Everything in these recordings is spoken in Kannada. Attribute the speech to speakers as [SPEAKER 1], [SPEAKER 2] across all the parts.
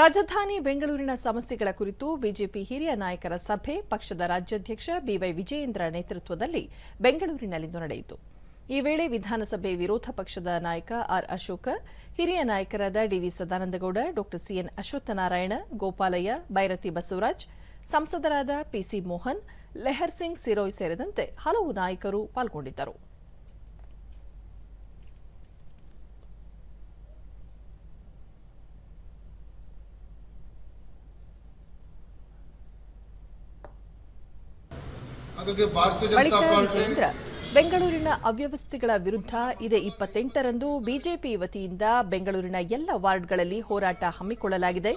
[SPEAKER 1] ರಾಜಧಾನಿ ಬೆಂಗಳೂರಿನ ಸಮಸ್ಯೆಗಳ ಕುರಿತು ಬಿಜೆಪಿ ಹಿರಿಯ ನಾಯಕರ ಸಭೆ ಪಕ್ಷದ ರಾಜ್ಯಾಧ್ಯಕ್ಷ ಬಿವೈ ವಿಜಯೇಂದ್ರ ನೇತೃತ್ವದಲ್ಲಿ ಬೆಂಗಳೂರಿನಲ್ಲಿಂದು ನಡೆಯಿತು. ಈ ವೇಳೆ ವಿಧಾನಸಭೆ ವಿರೋಧ ಪಕ್ಷದ ನಾಯಕ ಆರ್ ಅಶೋಕ, ಹಿರಿಯ ನಾಯಕರಾದ ಡಿವಿ ಸದಾನಂದಗೌಡ ಡಾ ಸಿಎನ್ ಅಶ್ವತ್ಥನಾರಾಯಣ, ಗೋಪಾಲಯ್ಯ, ಬೈರತಿ ಬಸವರಾಜ್, ಸಂಸದರಾದ ಪಿಸಿ ಮೋಹನ್, ಲೆಹರ್ ಸಿಂಗ್, ಸಿರೋಯ್ ಸೇರಿದಂತೆ ಹಲವು ನಾಯಕರು ಪಾಲ್ಗೊಂಡಿದ್ದರು. ಬಳಿಕ ವಿಜೇಂದ್ರ ಬೆಂಗಳೂರಿನ ಅವ್ಯವಸ್ಥೆಗಳ ವಿರುದ್ಧ ಇದೇ ಇಪ್ಪತ್ತೆಂಟರಂದು ಬಿಜೆಪಿ ವತಿಯಿಂದ ಬೆಂಗಳೂರಿನ ಎಲ್ಲ ವಾರ್ಡ್ಗಳಲ್ಲಿ ಹೋರಾಟ ಹಮ್ಮಿಕೊಳ್ಳಲಾಗಿದೆ.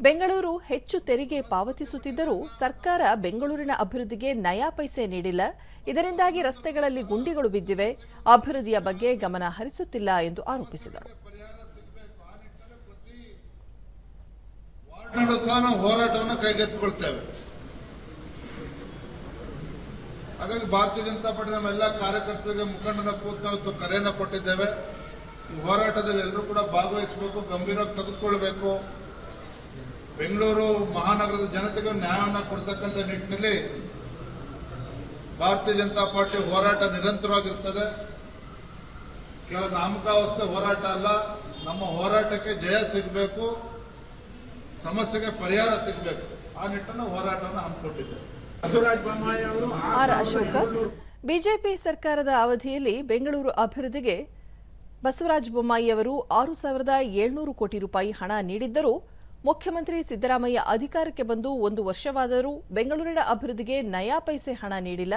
[SPEAKER 1] ಬೆಂಗಳೂರು ಹೆಚ್ಚು ತೆರಿಗೆ ಪಾವತಿಸುತ್ತಿದ್ದರೂ ಸರ್ಕಾರ ಬೆಂಗಳೂರಿನ ಅಭಿವೃದ್ಧಿಗೆ ನಯಾ ಪೈಸೆ ನೀಡಿಲ್ಲ. ಇದರಿಂದಾಗಿ ರಸ್ತೆಗಳಲ್ಲಿ ಗುಂಡಿಗಳು ಬಿದ್ದಿವೆ. ಅಭಿವೃದ್ಧಿಯ ಬಗ್ಗೆ ಗಮನ ಹರಿಸುತ್ತಿಲ್ಲ ಎಂದು ಆರೋಪಿಸಿದರು.
[SPEAKER 2] ಹೋರಾಟವನ್ನು ಕೈಗೆತ್ತಿಕೊಳ್ತೇವೆ. ಹಾಗಾಗಿ ಭಾರತೀಯ ಜನತಾ ಪಾರ್ಟಿ ನಮ್ಮ ಕಾರ್ಯಕರ್ತರಿಗೆ ಮುಖಂಡನ ಕೂತು ಕರೆಯನ್ನು ಕೊಟ್ಟಿದ್ದೇವೆ. ಈ ಹೋರಾಟದಲ್ಲಿ ಎಲ್ಲರೂ ಕೂಡ ಭಾಗವಹಿಸಬೇಕು, ಗಂಭೀರವಾಗಿ ತೆಗೆದುಕೊಳ್ಬೇಕು. ಬೆಂಗಳೂರು ಮಹಾನಗರದ ಜನತೆಗೆ ನ್ಯಾಯವನ್ನು ಕೊಡ್ತಕ್ಕಂಥ ನಿಟ್ಟಿನಲ್ಲಿ ಭಾರತೀಯ ಜನತಾ ಪಾರ್ಟಿ ಹೋರಾಟ ನಿರಂತರವಾಗಿರ್ತದೆ. ಕೇವಲ ನಾಮಕಾವಸ್ಥೆ ಹೋರಾಟ ಅಲ್ಲ, ನಮ್ಮ ಹೋರಾಟಕ್ಕೆ ಜಯ ಸಿಗಬೇಕು, ಸಮಸ್ಯೆಗೆ ಪರಿಹಾರ ಸಿಗಬೇಕು. ಆ ನಿಟ್ಟನ್ನು ಹೋರಾಟವನ್ನು ಹಮ್ಮಿಕೊಂಡಿದ್ದೇವೆ.
[SPEAKER 1] ಆರ್ ಅಶೋಕ. ಬಿಜೆಪಿ ಸರ್ಕಾರದ ಅವಧಿಯಲ್ಲಿ ಬೆಂಗಳೂರು ಅಭಿವೃದ್ಧಿಗೆ ಬಸವರಾಜ ಬೊಮ್ಮಾಯಿ ಅವರು ಆರು ಸಾವಿರದ ಏಳ್ನೂರು ಕೋಟಿ ರೂಪಾಯಿ ಹಣ ನೀಡಿದ್ದರೂ ಮುಖ್ಯಮಂತ್ರಿ ಸಿದ್ದರಾಮಯ್ಯ ಅಧಿಕಾರಕ್ಕೆ ಬಂದು ಒಂದು ವರ್ಷವಾದರೂ ಬೆಂಗಳೂರಿನ ಅಭಿವೃದ್ಧಿಗೆ ನಯಾ ಪೈಸೆ ಹಣ ನೀಡಿಲ್ಲ.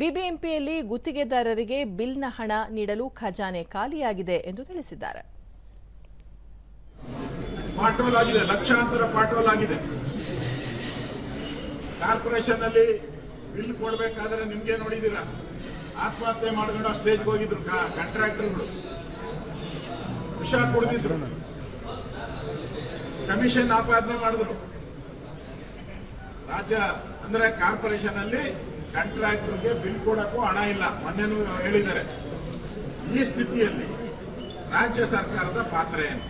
[SPEAKER 1] ಬಿಬಿಎಂಪಿಯಲ್ಲಿ ಗುತ್ತಿಗೆದಾರರಿಗೆ ಬಿಲ್ನ ಹಣ ನೀಡಲು ಖಜಾನೆ ಖಾಲಿಯಾಗಿದೆ ಎಂದು ತಿಳಿಸಿದ್ದಾರೆ.
[SPEAKER 3] ಕಾರ್ಪೊರೇಷನ್ ಅಲ್ಲಿ ಬಿಲ್ ಕೊಡ್ಬೇಕಾದ್ರೆ ನಿಮ್ಗೆ ನೋಡಿದೀರ ಆತ್ಮಹತ್ಯೆ ಮಾಡ್ಕೊಂಡು ಸ್ಟೇಜ್ಗೆ ಹೋಗಿದ್ರು ಕಾಂಟ್ರಾಕ್ಟರ್ಗಳು ವಿಷ ಕುಡಿದಿದ್ರು. ಕಮಿಷನ್ ಆಪಾದನೆ ಮಾಡಿದ್ರು. ರಾಜ್ಯ ಅಂದ್ರೆ ಕಾರ್ಪೊರೇಷನ್ ಅಲ್ಲಿ ಕಾಂಟ್ರಾಕ್ಟರ್ಗೆ ಬಿಲ್ ಕೊಡಕ್ಕೂ ಹಣ ಇಲ್ಲ. ಮೊನ್ನೆನೂ ಹೇಳಿದ್ದಾರೆ. ಈ ಸ್ಥಿತಿಯಲ್ಲಿ ರಾಜ್ಯ ಸರ್ಕಾರದ ಪಾತ್ರ ಏನು?